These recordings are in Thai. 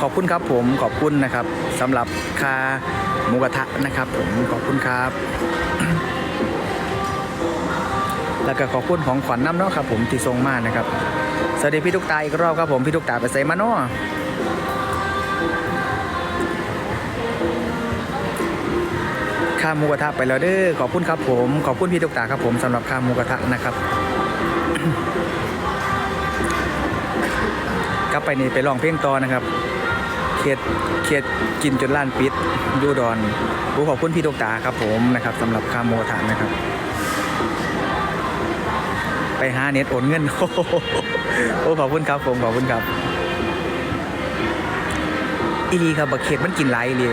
ขอบคุณครับผมขอบคุณนะครับสำหรับคาหมูกระทะนะครับ ผมขอบคุณครับ แล้วก็ขอบคุณของขวัญน้ำเนาะครับ ผมที่ส่งมากนะครับสวัสดีพี่ทุกตาอีกรอบครับผมพี่ทุกตาไปใส่มาเนาะข้ามูกระทะไปแล้วเด้อขอบคุณครับผม ขอบคุณพี่ทุกตาครับผมสำหรับข้ามูกระทะนะครับ กลับไปนี่ไปลองเพลงต่อนะครับ เขียดเขียดกินจนล้านปิดยูดอนกูขอบคุณพี่ทุกตาครับผมนะครับสำหรับข้าหมูกระทะนะครับ ไปหาเน็ตโอนเงินโอ้โหโอ้ขอบคุณครับผมขอบคุณครับอีลีครับบักเขียดมันกินหลายอีลี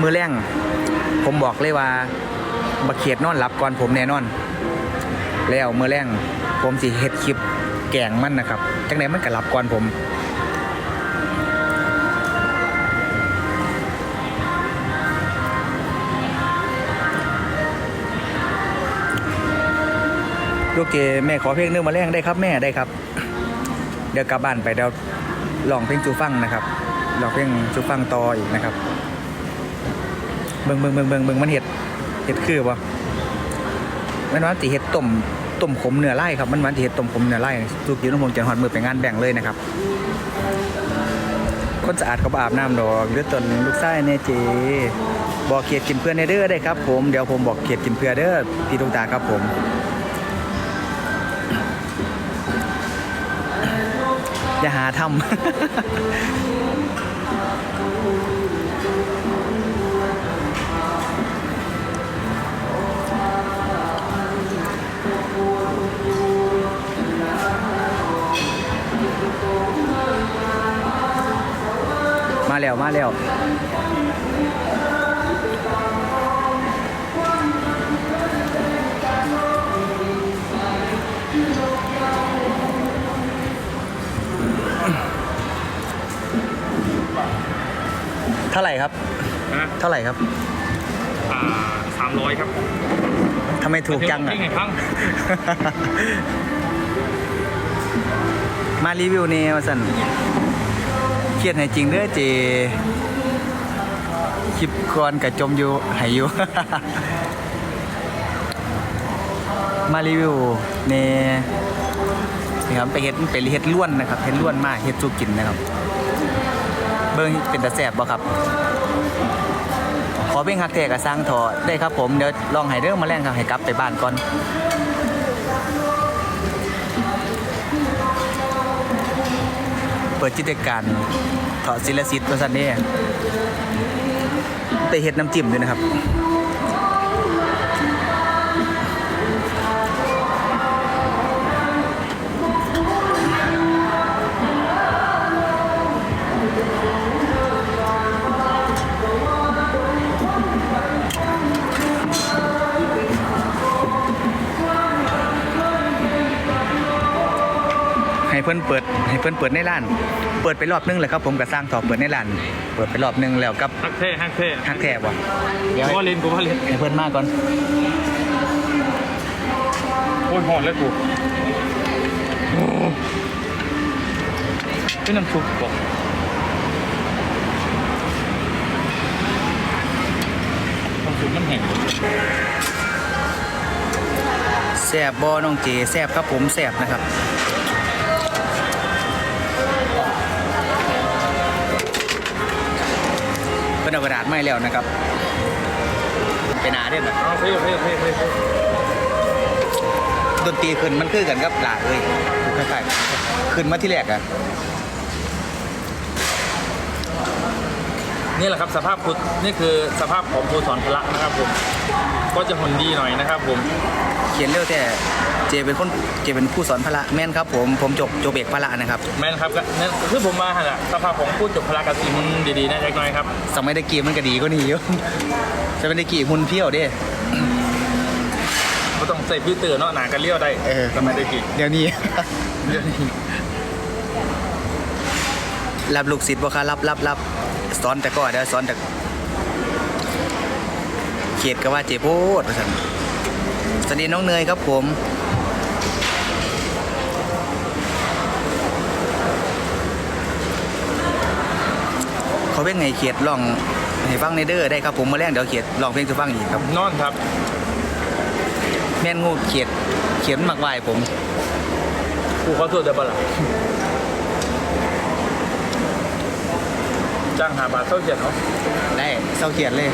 มือแรงผมบอกเลยว่าบักเขียดนอนหลับก่อนผมแน่นอน แล้วมือแรงผมสิเฮ็ดคลิปแกงมันนะครับจังไหนมันก็หลับก่อนผม ลูกเกแม่ขอเพลงเนื้อมาแรงได้ครับแม่ได้ครับ เดี๋ยวกลับบ้านไปเดี๋ยวลองเพลงจูฟังนะครับลองเพลงจูฟังต่ออีกนะครับเบิ่งเบิ่งเบิ่งเบิ่งเบิ่งมันเห็ดเห็ดคือบ่มันวันติเห็ดต้มต้มขมเนื้อไล่ครับมันวันติเห็ดต้มขมเนื้อไล่ลูกกินน้ำพงจะหอดมือไปงานแบ่งเลยนะครับคนสะอาดเขาบอาบน้ำดอกเลือดตนลูกไส้เนเจบอกเขียดกินเพื่อนในเด้อได้ครับ ผมเดี๋ยวผมบอกเขียดกินเพื่อเด้อพี่ตุกตาครับผม อย่าหาทำมาแล้วมาแล้ว เท่าไหร่ครับ นะเท่าไหร่ครับอ่าสามร้อยครับทำไมถูกจังอะนี่ไงพังมารีวิวนี่ว่าสันเครียดให้จริงเด้อเจ คลิปก่อนกับจมอยู่ให้อยู่ มารีวิวนี่นี่ครับไปเฮ็ดไปเฮ็ดล้วนนะครับเฮ็ดล้วนมากเฮ็ดสู้กินนะครับ เบิ้งเป็นตะแสบบ่ครับ ขอเพ่งฮักแท้กับสร้างถอได้ครับผมเดี๋ยวลองให้เรื่องมาแล่งครับให้กลับไปบ้านก่อนเปิดจิตรการถอดศิลสิทธิ์ตัวสันนี่ไปเห็ดน้ำจิ้มด้วยนะครับ ให้เพื่อนเปิดให้เพื่อนเปิดในร้าน เปิดไปรอบนึงเลยครับผมกับสร้างต่อเปิดในร้าน เปิดไปรอบนึงแล้วกับฮักเท่ฮักเท่ฮักแทบว่ะกูว่าเล่นกูว่าเล่นให้เพื่อนมาก่อนโอ้ยหอนแล้วกูโอ้เป็นน้ำซุปบอกน้ำซุปมันแห้งแซบบอน้องเจแซบครับผมแซบนะครับ เป็นเอากระดาษไม่แล้วนะครับ เป็นอาเด่นแบบเอาเท่เท่เท่เท่เท่ดนตรีขึ้นมันคือกันกับหลาเอ้ยคล้ายๆขึ้นมาที่แรกอะนี่แหละครับสภาพคุดนี่คือสภาพของครูสอนพละนะครับผม ก็จะหุ่นดีหน่อยนะครับผม เขียนเร็วแต่ เจเป็นคนเจเป็นผู้สอนพละแม่นครับผมผมจบจบเอกพละนะครับ แม่นครับก็นั่นคือผมมาฮะสภาพของผู้จบพละกสิมันดีๆนะเล็กน้อยครับสมัยตะกี้มันก็ดีก็นี่อยู่ สมัยตะกี้หุ่นเพี้ยวเด้ไม่ต้องใส่พี่เตือนเนาะหนากันเลี้ยวได้เออ สมัยเด็กเดี๋ยวนี้ เดี๋ยวนี้รับลูกศิษย์บ่คะรับรับรับสอนแต่ก็เดี๋ยวสอนแต่เขียดก็ว่าเจ็บโพดว่าซั่นสวัสดีน้องเนยครับผม เพลงไงเขียดลองให้ฟังในเด้อได้ครับผมมาแรงเดี๋ยวเขียดลองเพลงจะฟังอีกครับ นอนครับ แม่นงูเขียดเขียนมักไหวายผมกูขอโทษได้ปะล่ะจ้างหาบาทเท่าเจ็ดเนาะได้เศร้าเขียดเลย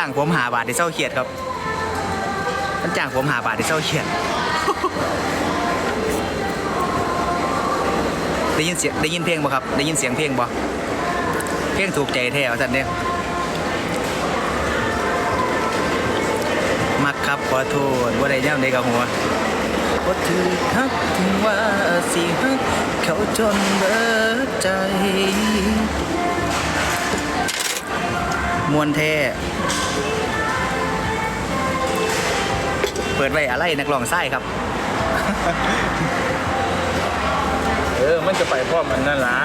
จ้างผมหาบาทที่เศร้าเขียดครับมันจ้างผมหาบาทที่เศร้าเขียดได้ยินเสียงได้ยินเพลงบ่ครับ ได้ยินเสียงเพลงบ่เพลงถูกใจแท้ท่านเนี่ยมักครับขอโทษว่าได้ย่ำได้กับหัวว่าถือฮักถึงว่าสิฮักเขาจนเบิดใจ มวนแท้เปิดไว้อะไรนักร้องไส้ครับ เออ มันจะไปพร้อมมันนั่นละ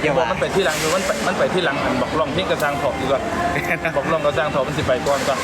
เดี๋ยวบอกว่ามันไปที่หลังอยู่มันไปมันไปที่หลังอันบอกลองเพ่งกระซังถอกดีกว่า บอกลองกระซังถอกมันสิไปก่อนก่อน